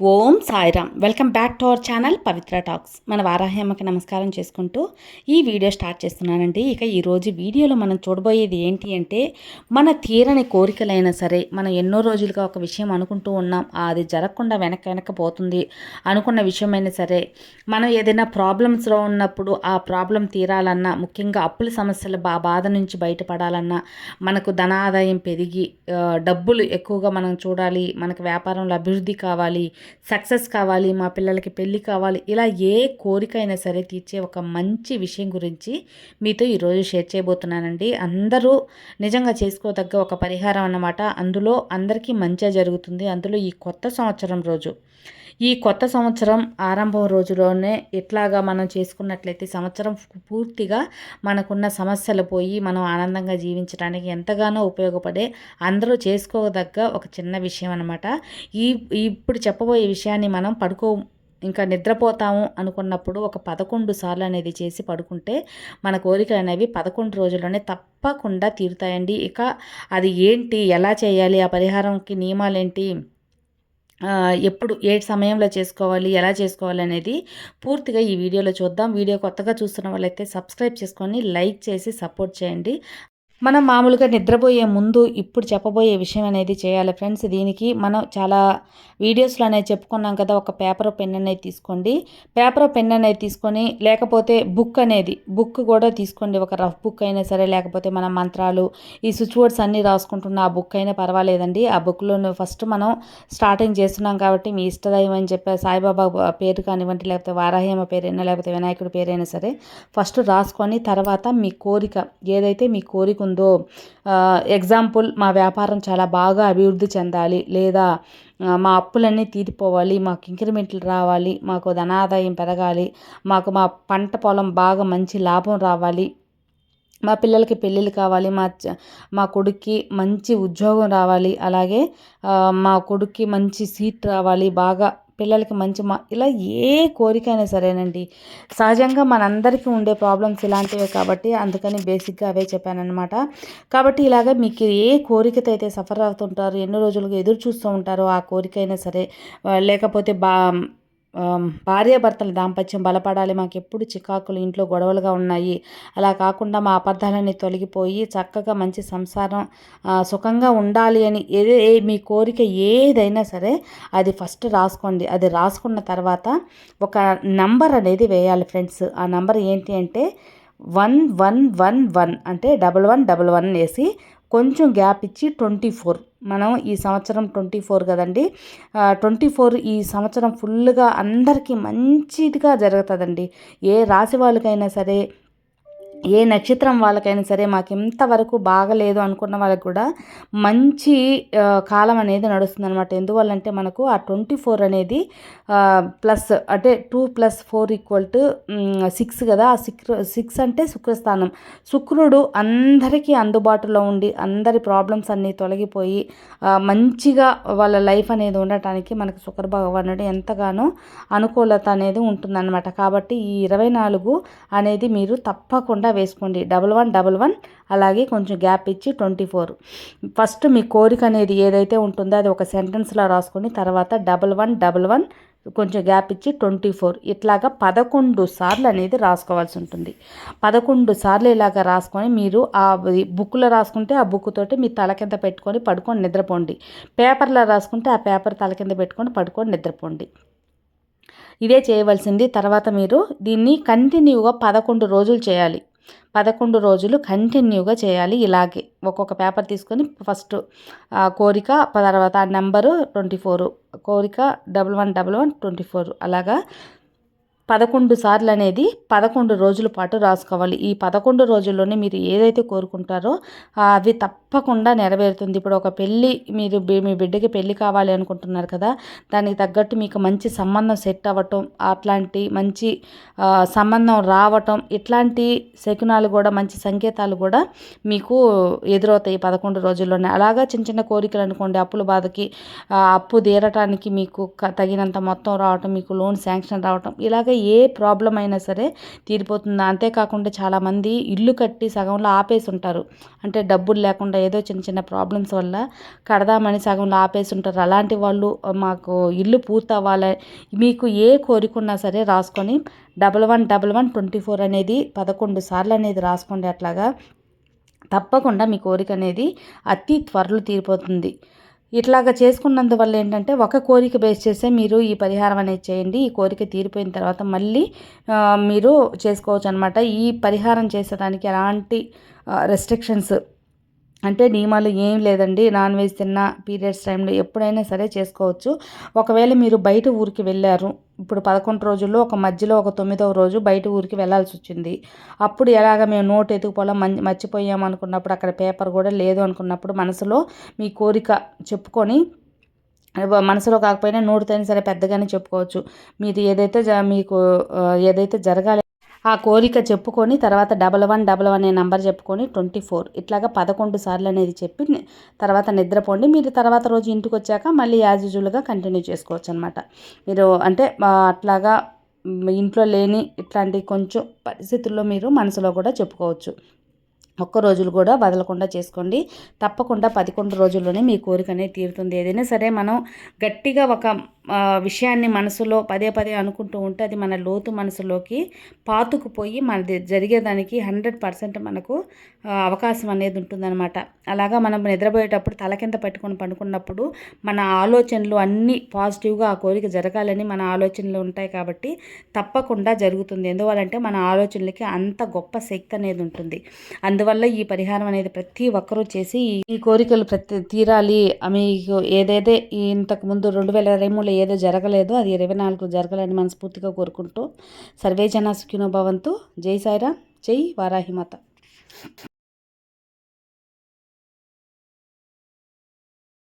Om Sairam. Welcome back to our channel Pavitra talks. మన వారాహ్యమ్మకి నమస్కారం చేసుకుంటూ ఈ వీడియో స్టార్ట్ చేస్తున్నానండి. ఇక ఈరోజు వీడియోలో మనం చూడబోయేది ఏంటి అంటే మన తీరని కోరికలైనా సరే మనం ఎన్నో రోజులుగా ఒక విషయం అనుకుంటూ ఉన్నాం. అది జరగకుండా వెనక వెనక పోతుంది అనుకున్న విషయమైనా సరే మనం ఏదైనా ప్రాబ్లమ్స్లో ఉన్నప్పుడు ఆ ప్రాబ్లం తీరాలన్నా ముఖ్యంగా అప్పుల సమస్యల బా బాధ నుంచి బయటపడాలన్నా మనకు ధనాదాయం పెరిగి డబ్బులు ఎక్కువగా మనం చూడాలి మనకు వ్యాపారంలో అభివృద్ధి కావాలి సక్సెస్ కావాలి మా పిల్లలకి పెళ్ళి కావాలి ఇలా ఏ కోరిక అయినా సరే తీర్చే ఒక మంచి విషయం గురించి మీతో ఈరోజు షేర్ చేయబోతున్నానండి. అందరూ నిజంగా చేసుకోదగ్గ ఒక పరిహారం అన్నమాట. అందులో అందరికీ మంచిగా జరుగుతుంది. అందులో ఈ కొత్త సంవత్సరం రోజు ఈ కొత్త సంవత్సరం ఆరంభం రోజులోనే ఎట్లాగా మనం చేసుకున్నట్లయితే సంవత్సరం పూర్తిగా మనకున్న సమస్యలు పోయి మనం ఆనందంగా జీవించడానికి ఎంతగానో ఉపయోగపడే అందరూ చేసుకోదగ్గ ఒక చిన్న విషయం అనమాట ఈ ఇప్పుడు చెప్పబోయే విషయాన్ని మనం పడుకో ఇంకా నిద్రపోతాము అనుకున్నప్పుడు ఒక పదకొండు సార్లు అనేది చేసి పడుకుంటే మన కోరికలు అనేవి పదకొండు రోజుల్లోనే తప్పకుండా తీరుతాయండి. ఇక అది ఏంటి? ఎలా చేయాలి? ఆ పరిహారంకి నియమాలేంటి? ఎప్పుడు ఏ సమయంలో చేసుకోవాలి ఎలా చేసుకోవాలి అనేది పూర్తిగా ఈ వీడియోలో చూద్దాం. వీడియో కొత్తగా చూస్తున్న వాళ్ళైతే సబ్స్క్రైబ్ చేసుకొని లైక్ చేసి సపోర్ట్ చేయండి. మనం మామూలుగా నిద్రపోయే ముందు ఇప్పుడు చెప్పబోయే విషయం అనేది చేయాలి. ఫ్రెండ్స్ దీనికి మనం చాలా వీడియోస్లో అనేది చెప్పుకున్నాం కదా ఒక పేపర్ పెన్ అనేది తీసుకోండి. పేపర్ పెన్ అనేది తీసుకొని లేకపోతే బుక్ అనేది బుక్ కూడా తీసుకోండి. ఒక రఫ్ బుక్ అయినా సరే లేకపోతే మన మంత్రాలు ఈ స్విచ్ బోర్డ్స్ అన్నీ రాసుకుంటున్న ఆ బుక్ అయినా పర్వాలేదండి. ఆ బుక్లో ఫస్ట్ మనం స్టార్టింగ్ చేస్తున్నాం కాబట్టి మీ ఇష్టదైవం అని చెప్పి సాయిబాబా పేరు కానివ్వండి లేకపోతే వారాహ్యమ పేరైనా లేకపోతే వినాయకుడి పేరైనా సరే ఫస్ట్ రాసుకొని తర్వాత మీ కోరిక ఏదైతే మీ కోరిక తీసుకుందో ఎగ్జాంపుల్ మా వ్యాపారం చాలా బాగా అభివృద్ధి చెందాలి లేదా మా అప్పులన్నీ తీరిపోవాలి మాకు ఇంక్రిమెంట్లు రావాలి మాకు ధనాదాయం పెరగాలి మాకు మా పంట పొలం బాగా మంచి లాభం రావాలి మా పిల్లలకి పెళ్ళిళ్ళు కావాలి మా మా కొడుక్కి మంచి ఉద్యోగం రావాలి అలాగే మా కొడుక్కి మంచి సీట్ రావాలి బాగా పిల్లలకి మంచి మా ఇలా ఏ కోరికైనా సరేనండి. సహజంగా మనందరికీ ఉండే ప్రాబ్లమ్స్ ఇలాంటివే కాబట్టి అందుకని బేసిక్గా అవే చెప్పానమాట కాబట్టి ఇలాగ మీకు ఏ కోరికతో అయితే సఫర్ అవుతుంటారు ఎన్నో రోజులుగా ఎదురు చూస్తూ ఉంటారో ఆ కోరికైనా సరే లేకపోతే బా భార్యాభర్తల దాంపత్యం బలపడాలి. మాకు ఎప్పుడు చికాకులు ఇంట్లో గొడవలుగా ఉన్నాయి. అలా కాకుండా మా అబద్ధాలన్నీ తొలగిపోయి చక్కగా మంచి సంసారం సుఖంగా ఉండాలి అని ఏదే మీ కోరిక ఏదైనా సరే అది ఫస్ట్ రాసుకోండి. అది రాసుకున్న తర్వాత ఒక నంబర్ అనేది వేయాలి ఫ్రెండ్స్. ఆ నంబర్ ఏంటి అంటే వన్ వన్ వన్ వన్ అంటే డబల్ వన్ డబల్ వన్ వేసి కొంచెం గ్యాప్ ఇచ్చి ట్వంటీ ఫోర్. మనం ఈ సంవత్సరం ట్వంటీ ఫోర్ కదండి. ట్వంటీ ఫోర్ ఈ సంవత్సరం ఫుల్గా అందరికీ మంచిదిగా జరుగుతుందండి. ఏ రాశి వాళ్ళకైనా సరే ఏ నక్షత్రం వాళ్ళకైనా సరే మాకు ఎంతవరకు బాగలేదు అనుకున్న వాళ్ళకి కూడా మంచి కాలం అనేది నడుస్తుంది అనమాట ఎందువల్లంటే మనకు ఆ ట్వంటీ ఫోర్ అనేది ప్లస్ అంటే two plus four equal to six కదా. ఆ సిక్స్ సిక్స్ అంటే శుక్రస్థానం. శుక్రుడు అందరికీ అందుబాటులో ఉండి అందరి ప్రాబ్లమ్స్ అన్నీ తొలగిపోయి మంచిగా వాళ్ళ లైఫ్ అనేది ఉండటానికి మనకు శుక్ర భగవానుడు ఎంతగానో అనుకూలత అనేది ఉంటుందన్నమాట. కాబట్టి ఈ ఇరవై నాలుగు అనేది మీరు తప్పకుండా వేసుకోండి. Double one double one. అలాగే కొంచెం గ్యాప్ ఇచ్చి ట్వంటీ ఫోర్. ఫస్ట్ మీ కోరిక అనేది ఏదైతే ఉంటుందో అది ఒక సెంటెన్స్లో రాసుకొని తర్వాత డబల్ వన్ డబల్ వన్ కొంచెం గ్యాప్ ఇచ్చి ట్వంటీ ఫోర్. ఇట్లాగా పదకొండు సార్లు అనేది రాసుకోవాల్సి ఉంటుంది. పదకొండు సార్లు ఇలాగ రాసుకొని మీరు ఆ బుక్లో రాసుకుంటే ఆ బుక్ తోటి మీ తల కింద పెట్టుకొని పడుకొని నిద్రపోండి. పేపర్లో రాసుకుంటే ఆ పేపర్ తల కింద పెట్టుకొని పడుకొని నిద్రపోండి. ఇదే చేయవలసింది. తర్వాత మీరు దీన్ని కంటిన్యూగా పదకొండు రోజులు చేయాలి. పదకొండు రోజులు కంటిన్యూగా చేయాలి. ఇలాగే ఒక్కొక్క పేపర్ తీసుకొని ఫస్ట్ కోరిక తర్వాత ఆ నెంబరు ట్వంటీ ఫోర్ కోరిక double one double one twenty four. అలాగా పదకొండు సార్లు అనేది పదకొండు రోజుల పాటు రాసుకోవాలి. ఈ పదకొండు రోజుల్లోనే మీరు ఏదైతే కోరుకుంటారో అవి తప్పకుండా నెరవేరుతుంది. ఇప్పుడు ఒక పెళ్ళి మీరు మీ బిడ్డకి పెళ్ళి కావాలి అనుకుంటున్నారు కదా దానికి తగ్గట్టు మీకు మంచి సంబంధం సెట్ అవ్వటం అట్లాంటి మంచి సంబంధం రావటం ఇట్లాంటి శకునాలు కూడా మంచి సంకేతాలు కూడా మీకు ఎదురవుతాయి పదకొండు రోజుల్లోనే. అలాగా చిన్న చిన్న కోరికలు అనుకోండి అప్పుల బాధకి అప్పు తీరటానికి మీకు తగినంత మొత్తం రావటం మీకు లోన్ శాంక్షన్ రావటం ఇలాగ ఏ ప్రాబ్లం అయినా సరే తీరిపోతుంది? అంతేకాకుండా చాలామంది ఇల్లు కట్టి సగంలో ఆపేసి ఉంటారు అంటే డబ్బులు లేకుండా ఏదో చిన్న చిన్న ప్రాబ్లమ్స్ వల్ల కడదామని సగంలో ఆపేసి ఉంటారు అలాంటి వాళ్ళు మాకు ఇల్లు పూర్తవ్వాలి మీకు ఏ కోరికున్నా సరే రాసుకొని double one double one twenty four అనేది పదకొండు సార్లు అనేది రాసుకోండి అట్లాగా. తప్పకుండా మీ కోరిక అనేది అతి త్వరలో తీరిపోతుంది. ఇట్లాగా చేసుకున్నందువల్ల ఏంటంటే ఒక కోరిక బేస్ చేసే మీరు ఈ పరిహారం అనేది చేయండి. ఈ కోరిక తీరిపోయిన తర్వాత మళ్ళీ మీరు చేసుకోవచ్చు అనమాట ఈ పరిహారం చేసేదానికి ఎలాంటి రెస్ట్రిక్షన్స్ అంటే నియమాలు ఏం లేదండి. నాన్ వెజ్ తిన్న పీరియడ్స్ టైంలో ఎప్పుడైనా సరే చేసుకోవచ్చు. ఒకవేళ మీరు బయట ఊరికి వెళ్ళారు ఇప్పుడు పదకొండు రోజుల్లో ఒక మధ్యలో ఒక తొమ్మిదవ రోజు బయట ఊరికి వెళ్ళాల్సి వచ్చింది. అప్పుడు ఎలాగ మేము నోట్ ఎత్తుకుపోవడం మర్చిపోయాం అనుకున్నప్పుడు అక్కడ పేపర్ కూడా లేదు అనుకున్నప్పుడు మనసులో మీ కోరిక చెప్పుకొని మనసులో కాకపోయినా నోటితో సరే పెద్దగానే చెప్పుకోవచ్చు. మీరు ఏదైతే మీకు ఏదైతే జరగాలి ఆ కోరిక చెప్పుకొని తర్వాత డబల్ వన్ డబల్ వన్ అనే నెంబర్ చెప్పుకొని ట్వంటీ ఫోర్. ఇట్లాగా పదకొండు సార్లు అనేది చెప్పి తర్వాత నిద్రపోండి. మీరు తర్వాత రోజు ఇంటికి వచ్చాక మళ్ళీ యాజ్ యూజువల్గా కంటిన్యూ చేసుకోవచ్చు అనమాట మీరు అంటే అట్లాగా ఇంట్లో లేని ఇట్లాంటి కొంచెం పరిస్థితుల్లో మీరు మనసులో కూడా చెప్పుకోవచ్చు. ఒక్క రోజులు కూడా వదలకుండా చేసుకోండి. తప్పకుండా పదకొండు రోజుల్లోనే మీ కోరిక అనేది తీరుతుంది. ఏదైనా సరే మనం గట్టిగా ఒక విషయాన్ని మనసులో పదే పదే అనుకుంటూ ఉంటే అది మన లోతు మనసులోకి పాతుకుపోయి మనది జరిగేదానికి హండ్రెడ్ పర్సెంట్ మనకు అవకాశం అనేది ఉంటుందన్నమాట. అలాగా మనం నిద్రపోయేటప్పుడు తల కింద పెట్టుకొని పండుకున్నప్పుడు మన ఆలోచనలు అన్నీ పాజిటివ్గా ఆ కోరిక జరగాలని మన ఆలోచనలు ఉంటాయి కాబట్టి తప్పకుండా జరుగుతుంది. ఎందువలంటే మన ఆలోచనలకి అంత గొప్ప శక్తి అనేది ఉంటుంది. అందువల్ల ఈ పరిహారం అనేది ప్రతి ఒక్కరూ చేసి ఈ కోరికలు ప్రతి తీరాలి. మీకు ఏదైతే ఇంతకుముందు రెండు వేల ఇరవై ఏదో జరగలేదు అది ఇరవై నాలుగు జరగాలని మనస్ఫూర్తిగా కోరుకుంటూ సర్వే జన జై సాయిరా జై వారాహిమాత.